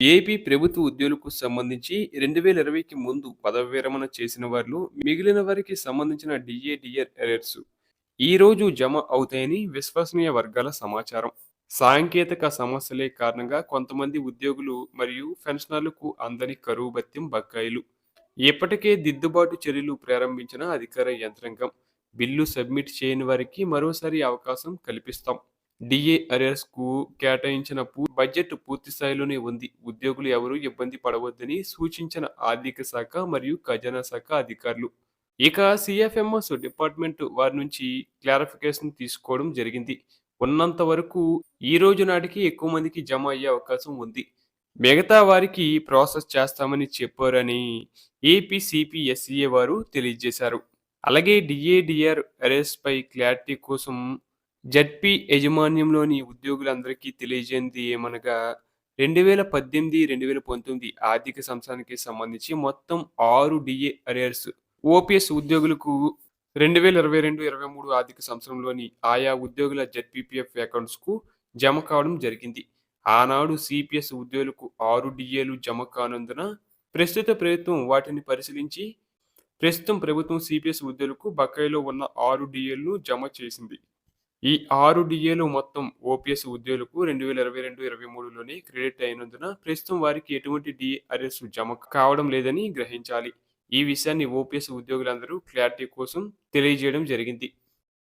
AP ప్రభుత్వ ఉద్యోగులకు సంబంధించి రెండు వేల ఇరవైకి ముందు పదవి విరమణ చేసిన వారు మిగిలిన వారికి సంబంధించిన డిఏ డిఆర్ ఎరర్స్ ఈ రోజు జమ అవుతాయని విశ్వసనీయ వర్గాల సమాచారం. సాంకేతిక సమస్యలే కారణంగా కొంతమంది ఉద్యోగులు మరియు పెన్షనర్లకు అందని కరువు భత్యం బకాయిలు. ఇప్పటికే దిద్దుబాటు చర్యలు ప్రారంభించిన అధికార యంత్రాంగం. బిల్లు సబ్మిట్ చేయని వారికి మరోసారి అవకాశం కల్పిస్తాం. డిఏ కు కేటాయించిన బడ్జెట్ పూర్తి స్థాయిలోనే ఉంది. ఉద్యోగులు ఎవరూ ఇబ్బంది పడవద్దని సూచించిన ఆర్థిక శాఖ మరియు ఖజానా శాఖ అధికారులు. ఇక సిఎఫ్ఎంఎస్ డిపార్ట్మెంట్ వారి నుంచి క్లారిఫికేషన్ తీసుకోవడం జరిగింది. ఉన్నంత వరకు ఈ రోజు నాటికి ఎక్కువ మందికి జమ అయ్యే అవకాశం ఉంది. మిగతా వారికి ప్రాసెస్ చేస్తామని చెప్పారని ఏపీసీపీఎస్ఈఏ వారు తెలియజేశారు. అలాగే డిఏడిఆర్ అరెస్ట్ పై క్లారిటీ కోసం జడ్పీ యజమాన్యంలోని ఉద్యోగులందరికీ తెలియజేయంది ఏమనగా రెండు వేల పద్దెనిమిది రెండు వేల పంతొమ్మిది ఆర్థిక సంవత్సరానికి సంబంధించి మొత్తం ఆరు డిఏ అరియర్స్ ఓపీఎస్ ఉద్యోగులకు రెండు వేల ఇరవై రెండు ఇరవై మూడు ఆర్థిక సంవత్సరంలోని ఆయా ఉద్యోగుల జెడ్పీపీఎఫ్ అకౌంట్స్కు జమ కావడం జరిగింది. ఆనాడు సిపిఎస్ ఉద్యోగులకు ఆరు డిఏలు జమ కానందున ప్రస్తుత ప్రభుత్వం వాటిని పరిశీలించి ప్రస్తుతం ప్రభుత్వం సిపిఎస్ ఉద్యోగులకు బకాయిలో ఉన్న ఆరు డిఏలను జమ చేసింది. ఈ ఆరు డిఏలు మొత్తం ఓపీఎస్ ఉద్యోగులకు రెండు వేల ఇరవై రెండు ఇరవై మూడులోనే క్రెడిట్ అయినందున ప్రస్తుతం వారికి ఎటువంటి డిఏ అరెస్ జమ కావడం లేదని గ్రహించాలి. ఈ విషయాన్ని ఓపీఎస్ ఉద్యోగులందరూ క్లారిటీ కోసం తెలియజేయడం జరిగింది.